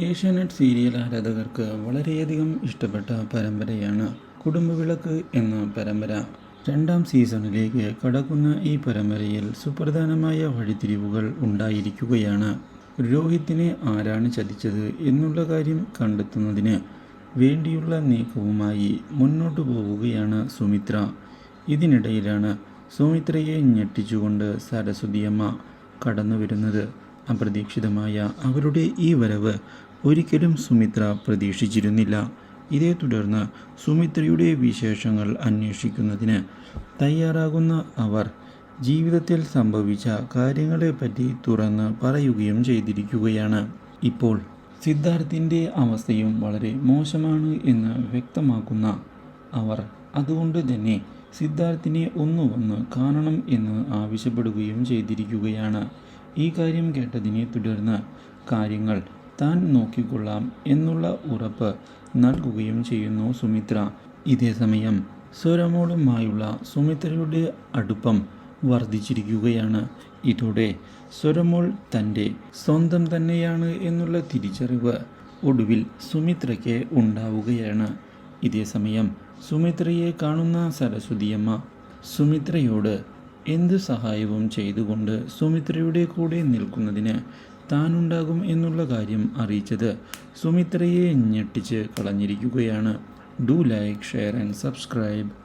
Asianet serial ആരാധകർക്ക് വളരെയധികം ഇഷ്ടപ്പെട്ട പരമ്പരയാണ് കുടുംബവിളക്ക് എന്ന പരമ്പര. രണ്ടാം സീസണിലേക്ക് കടക്കുന്ന ഈ പരമ്പരയിൽ സുപ്രധാനമായ വഴിത്തിരിവുകൾ ഉണ്ടായിരിക്കുകയാണ്. രോഹിത്തിനെ ആരാണ് ചതിച്ചത് എന്നുള്ള കാര്യം കണ്ടെത്തുന്നതിന് വേണ്ടിയുള്ള നീക്കവുമായി മുന്നോട്ടു പോവുകയാണ് സുമിത്ര. ഇതിനിടയിലാണ് സുമിത്രയെ ഞെട്ടിച്ചുകൊണ്ട് സരസ്വതിയമ്മ കടന്നു വരുന്നത് അപ്രതീക്ഷിതമായ അവരുടെ ഈ വരവ് ഒരിക്കലും സുമിത്ര പ്രതീക്ഷിച്ചിരുന്നില്ല. ഇതേ തുടർന്ന് സുമിത്രയുടെ വിശേഷങ്ങൾ അന്വേഷിക്കുന്നതിന് തയ്യാറാകുന്ന അവർ ജീവിതത്തിൽ സംഭവിച്ച കാര്യങ്ങളെപ്പറ്റി തുറന്ന് പറയുകയും ചെയ്തിരിക്കുകയാണ്. ഇപ്പോൾ സിദ്ധാർത്ഥിന്റെ അവസ്ഥയും വളരെ മോശമാണ് എന്ന് വ്യക്തമാക്കുന്ന അവർ അതുകൊണ്ട് തന്നെ സിദ്ധാർത്ഥിനെ ഒന്ന് വന്ന് കാണണം എന്ന് ആവശ്യപ്പെടുകയും ചെയ്തിരിക്കുകയാണ്. ഈ കാര്യം കേട്ടതിനെ തുടർന്ന് കാര്യങ്ങൾ താൻ നോക്കിക്കൊള്ളാം എന്നുള്ള ഉറപ്പ് നൽകുകയും ചെയ്യുന്നു സുമിത്ര. ഇതേസമയം സ്വരമോളുമായുള്ള സുമിത്രയുടെ അടുപ്പം വർദ്ധിച്ചിരിക്കുകയാണ്. ഇതോടെ സ്വരമോൾ തന്റെ സ്വന്തം തന്നെയാണ് എന്നുള്ള തിരിച്ചറിവ് ഒടുവിൽ സുമിത്രയ്ക്ക് ഉണ്ടാവുകയാണ്. ഇതേസമയം സുമിത്രയെ കാണുന്ന സരസ്വതിയമ്മ സുമിത്രയോട് എന്ത് സഹായവും ചെയ്തുകൊണ്ട് സുമിത്രയുടെ കൂടെ നിൽക്കുന്നതിന് താനുണ്ടാകും എന്നുള്ള കാര്യം അറിയിച്ചത് സുമിത്രയെ ഞെട്ടിച്ച് കളഞ്ഞിരിക്കുകയാണ്. Do like share and subscribe.